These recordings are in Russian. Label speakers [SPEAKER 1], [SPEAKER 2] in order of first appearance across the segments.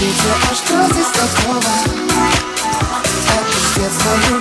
[SPEAKER 1] отвечу, а что здесь такого? Отпусти свою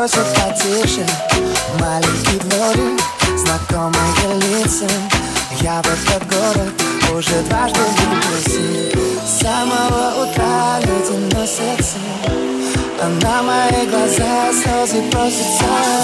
[SPEAKER 1] просят потише Маленький дворик, знакомые лица. Я в этот город уже дважды влюбился. С самого утра люди носятся А на мои глаза слезы просятся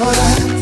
[SPEAKER 1] horas